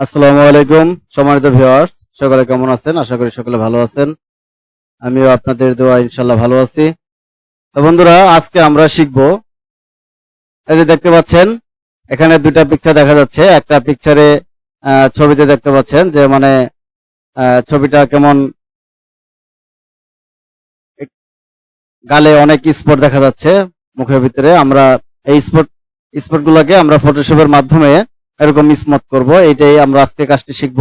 আসসালামু আলাইকুম, সম্মানিত ভিউয়ার্স, সকলে কেমন আছেন? আশা করি সকলে ভালো আছেন। আমিও আপনাদের দোয়া ইনশাল্লাহ ভালো আছি। তো বন্ধুরা, আজকে আমরা শিখব। এই যে দেখতে পাচ্ছেন, এখানে দুইটা পিকচার দেখা যাচ্ছে। একটা পিকচারে ছবিতে দেখতে পাচ্ছেন যে মানে ছবিটা কেমন, গালে অনেক স্পট দেখা যাচ্ছে মুখের ভিতরে। আমরা এই স্পট স্পট গুলাকে আমরা ফটোশপের মাধ্যমে এরকম স্মুথ করব, এটাই আমরা আজকে কাজটি শিখব।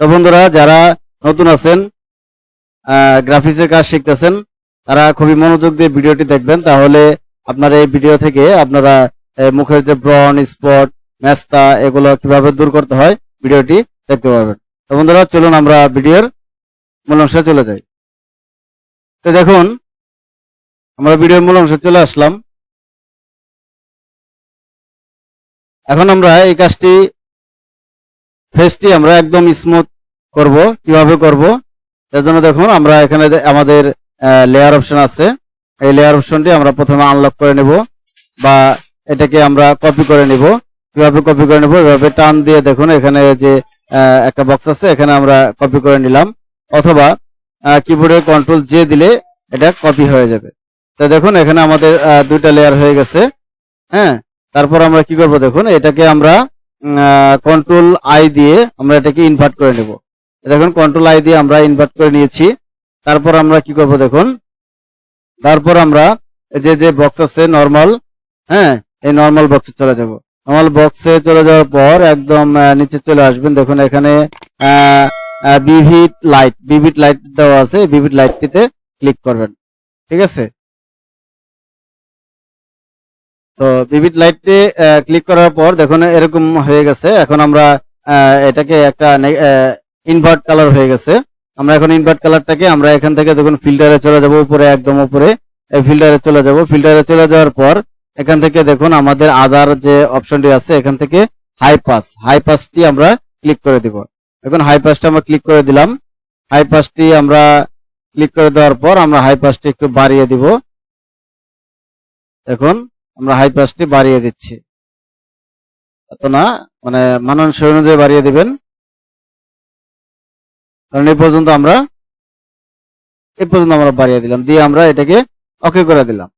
তো বন্ধুরা, যারা নতুন আছেন গ্রাফিক্সের কাজ শিখতেছেন, তারা খুবই মনোযোগ দিয়ে ভিডিওটি দেখবেন। তাহলে আপনার এই ভিডিও থেকে আপনারা মুখের যে ব্রন স্পট ম্যাস্তা এগুলো কীভাবে দূর করতে হয়, ভিডিওটি দেখতে পারবেন। তো বন্ধুরা, চলুন আমরা ভিডিওর মূল অংশে চলে যাই। তো দেখুন, আমরা ভিডিওর মূল অংশে চলে আসলাম। এখন আমরা এই কাজটি ফেসটি আমরা একদম স্মুথ করব, কীভাবে করব? এর জন্য দেখুন, আমরা এখানে আমাদের লেয়ার অপশন আছে। এই লেয়ার অপশনটি আমরা প্রথমে আনলক করে নেব বা এটাকে আমরা কপি করে নিব। কীভাবে কপি করে নেব? এভাবে টান দিয়ে দেখুন, এখানে যে একটা বক্স আছে, এখানে আমরা কপি করে নিলাম। অথবা কিবোর্ডে কন্ট্রোল জে দিলে এটা কপি হয়ে যাবে। তো দেখুন, এখানে আমাদের দুইটা লেয়ার হয়ে গেছে। হ্যাঁ? তারপর আমরা কি করব দেখুন, এটাকে আমরা কন্ট্রোল আই দিয়ে আমরা এটাকে ইনভার্ট করে নেব। দেখুন কন্ট্রোল আই দিয়ে আমরা ইনভার্ট করে নিয়েছি। তারপর আমরা কি করব দেখুন, তারপর আমরা যে যে বক্স আছে নর্মাল হ্যাঁ এই নর্মাল বক্সে চলে যাব। নর্মাল বক্সে চলে যাওয়ার পর একদম নিচে চলে আসবেন। দেখুন, এখানে বিভিট লাইট বিভিট লাইট দেওয়া আছে। বিভিট লাইটটিতে ক্লিক করবেন। ঠিক আছে? তো ভিভিড লাইটে ক্লিক করার পর দেখুন, এরকম হয়ে গেছে। এখন আমরা এটাকে একটা ইনভার্ট কালার হয়ে গেছে। আমরা এখন ইনভার্ট কালারটাকে, আমরা এখান থেকে দেখুন, ফিল্টারে চলে যাব উপরে, একদম উপরে। এই ফিল্টারে চলে যাব। ফিল্টারে চলে যাওয়ার পর এখান থেকে দেখুন, আমাদের আদার যে অপশনটি আছে, এখান থেকে হাই পাস হাই পাসটি আমরা ক্লিক করে দিব। এখন হাই পাসটা আমরা ক্লিক করে দিলাম। হাই পাসটি আমরা ক্লিক করে দেওয়ার পর আমরা হাই পাসটি একটু বাড়িয়ে দিব। দেখুন আমরা হাই পাসটি বাড়িয়ে দিচ্ছি। এত না মানে মানানসই অনুযায়ী বাড়িয়ে দিবেন। কারণ এই পর্যন্ত আমরা, এই পর্যন্ত আমরা বাড়িয়ে দিলাম। দিয়ে আমরা এটাকে ওকে করে দিলাম।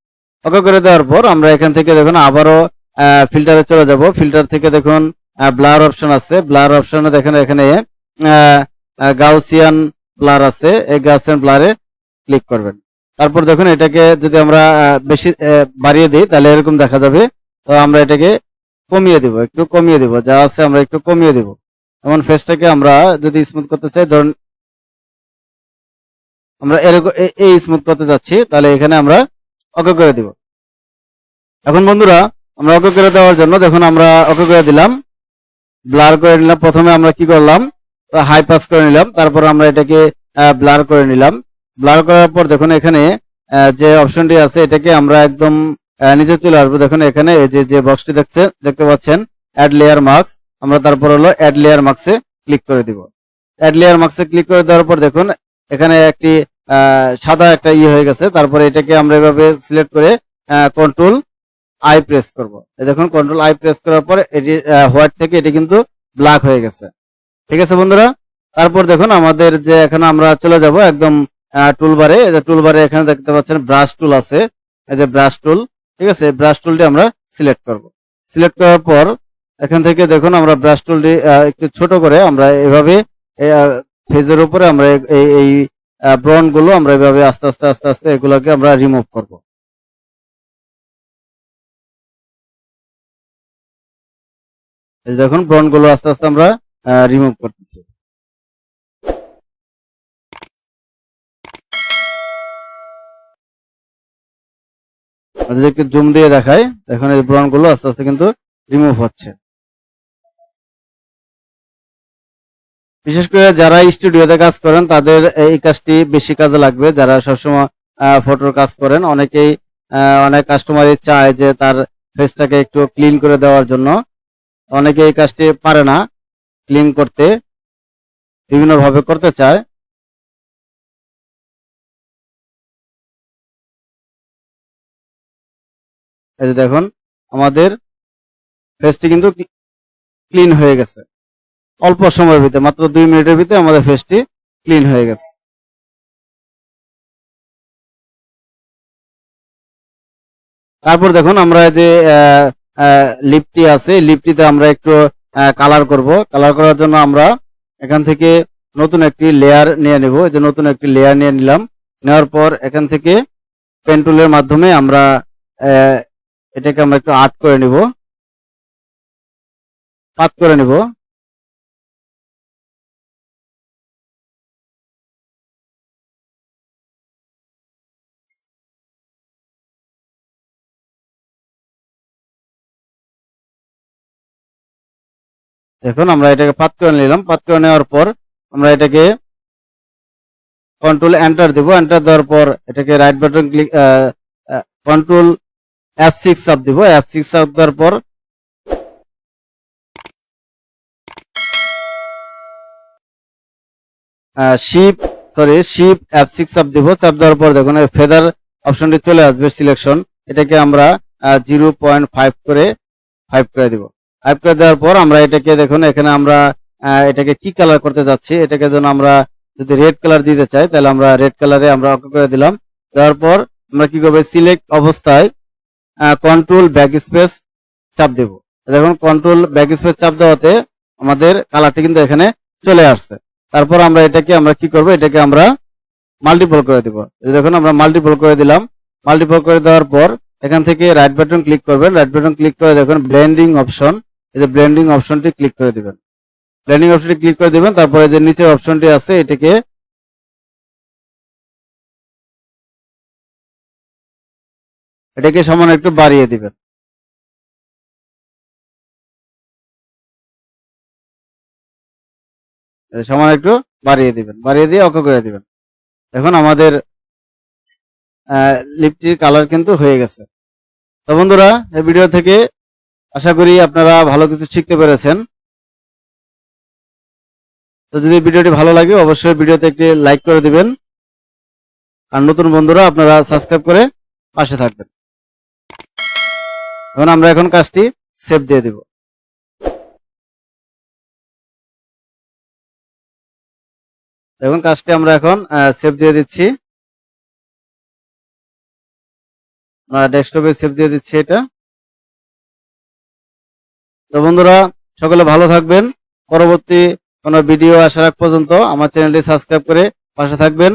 ওকে করে দেওয়ার পর আমরা এখান থেকে দেখুন আবারও ফিল্টারে চলে যাব। ফিল্টার থেকে দেখুন ব্লার অপশন আছে। ব্লার অপশনে দেখেন এখানে গাউসিয়ান ব্লার আছে। এই গাউসিয়ান ব্লারে ক্লিক করবেন। তারপর দেখুন, এটাকে যদি আমরা বেশি বাড়িয়ে দিই, তাহলে এরকম দেখা যাবে। তো আমরা এটাকে কমিয়ে দিব, একটু কমিয়ে দিব, যা আছে আমরা একটু কমিয়ে দিব। যেমন ফেসটাকে আমরা যদি স্মুথ করতে চাই, ধরুন, আমরা এরকম এই স্মুথ করতে যাচ্ছি, তাহলে এখানে আমরা অকে করে দিব। এখন বন্ধুরা, আমরা ওকে করে দেওয়ার জন্য দেখুন, আমরা অকে করে দিলাম। ব্লার করে নিলাম, প্রথমে আমরা কি করলাম? হাই পাস করে নিলাম, তারপর আমরা এটাকে ব্লার করে নিলাম। ব্লার করার পর দেখুন এখানে যে অপশনটি আছে, এটাকে আমরা একদম নিচে চলে আসব। দেখুন এখানে যে যে বক্সটি দেখছে, দেখতে পাচ্ছেন অ্যাড লেয়ার মার্কস আমরা তারপর হলো অ্যাড লেয়ার মার্কসে ক্লিক করে দিব। অ্যাড লেয়ার মার্কসে ক্লিক করে দেওয়ার পর দেখুন, এখানে একটি সাদা একটা ইয়ে হয়ে গেছে। তারপরে এটাকে আমরা এভাবে সিলেক্ট করে কন্ট্রোল আই প্রেস করব। দেখুন কন্ট্রোল আই প্রেস করার পর এটি হোয়াইট থেকে এটি কিন্তু ব্ল্যাক হয়ে গেছে। ঠিক আছে বন্ধুরা? তারপর দেখুন, আমাদের যে, এখানে আমরা চলে যাব একদম টুলবারে টুলবারে এখানে দেখতে পাচ্ছেন ব্রাশ টুল আছে। এই যে ব্রাশ টুল ঠিক আছে? ব্রাশ টুলটি আমরা সিলেক্ট করব। সিলেক্ট করার পর এখান থেকে দেখুন আমরা ব্রাশ টুলটি একটু ছোট করে আমরা এভাবে ফেজের উপরে আমরা এই- এই ব্রনগুলো আমরা এভাবে আস্তে আস্তে আস্তে আস্তে এগুলোকে আমরা রিমুভ করব। দেখুন ব্রনগুলো আস্তে আস্তে আমরা রিমুভ করতেছি। একটু জুম দিয়ে দেখাই। এখন এই ব্রনগুলো আস্তে আস্তে কিন্তু রিমুভ হচ্ছে। বিশেষ করে যারা স্টুডিওতে কাজ করেন, তাদের এই কাজটি বেশি কাজে লাগবে। যারা সবসময় ফটোর কাজ করেন, অনেকেই অনেক কাস্টমারই চায় যে তার ফেসটাকে একটু ক্লিন করে দেওয়ার জন্য। অনেকে এই কাজটি পারে না ক্লিন করতে। বিভিন্ন ভাবে করতে চায়। এই যে দেখুন, আমাদের ফেসটি কিন্তু ক্লিন হয়ে গেছে। অল্প সময়ের ভিতরে, মাত্র দুই মিনিটের ভিতরে আমাদের ফেসটি ক্লিন হয়ে গেছে। তারপর দেখুন, আমরা যে লিপটি আছে লিপটিতে আমরা একটু কালার করব। কালার করার জন্য আমরা এখান থেকে নতুন একটি লেয়ার নিয়ে নেব। যে নতুন একটি লেয়ার নিয়ে নিলাম। নেওয়ার পর এখান থেকে পেন টুলের মাধ্যমে আমরা এটাকে আমরা একটু আর্ট করে নিব। পাত করে নিব। দেখুন, আমরা এটাকে পাত করে নিলাম। পাত করে নেওয়ার পর আমরা এটাকে কন্ট্রোল এন্টার দিব। এন্টার দেওয়ার পর এটাকে right button click control F six চাপ দিব এফ সিক্স চাপ দেওয়ার পর shift sorry shift F six চাপ দিব চাপ দেওয়ার পর দেখুন ফেদার অপশনটি চলে আসবে সিলেকশন এটাকে আমরা জিরো পয়েন্ট ফাইভ করে ফাইভ করে দিব। ফাইভ করে দেওয়ার পর আমরা এটাকে দেখুন, এখানে আমরা এটাকে কি কালার করতে যাচ্ছি? এটাকে যেন আমরা যদি রেড কালার দিতে চাই, তাহলে আমরা রেড কালারে আমরা অঙ্ক করে দিলাম। দেওয়ার পর আমরা কি করব? সিলেক্ট অবস্থায় কন্ট্রোল ব্যাক স্পেস চাপ দেব। দেখুন কন্ট্রোল ব্যাক স্পেস চাপ দেওয়াতে আমাদের কালারটি কিন্তু এখানে চলে আসছে। তারপর আমরা এটাকে, আমরা কি করব? এটাকে আমরা মাল্টিপল করে দিব। দেখুন, আমরা মাল্টিপল করে দিলাম। মাল্টিপল করে দেওয়ার পর এখান থেকে রাইট বাটন ক্লিক করবেন। রাইট বাটন ক্লিক করে দেখুন ব্লেন্ডিং অপশন এই যে ব্লেন্ডিং অপশনটি ক্লিক করে দিবেন। ব্লেন্ডিং অপশনটি ক্লিক করে দিবেন। তারপরে যে নিচের অপশনটি আছে, এটাকে এটাকে সমান একটু বাড়িয়ে দিবেন সমান একটু বাড়িয়ে দিবেন, বাড়িয়ে দিয়ে অক করে দিবেন। এখন আমাদের লিপটির কালার কিন্তু হয়ে গেছে। তো বন্ধুরা, এই ভিডিও থেকে আশা করি আপনারা ভালো কিছু শিখতে পেরেছেন। তো যদি ভিডিওটি ভালো লাগে, অবশ্যই ভিডিওতে একটি লাইক করে দিবেন। আর নতুন বন্ধুরা, আপনারা সাবস্ক্রাইব করে পাশে থাকবেন। এখন আমরা এখন কাজটি সেভ দিয়ে দিব। এখন কাজটি আমরা এখন সেভ দিয়ে দিচ্ছি। ডেস্কটপে সেভ দিয়ে দিচ্ছি এটা। তো বন্ধুরা, সকলে ভালো থাকবেন। পরবর্তী কোনো ভিডিও আসার আগ পর্যন্ত আমার চ্যানেলটি সাবস্ক্রাইব করে পাশে থাকবেন।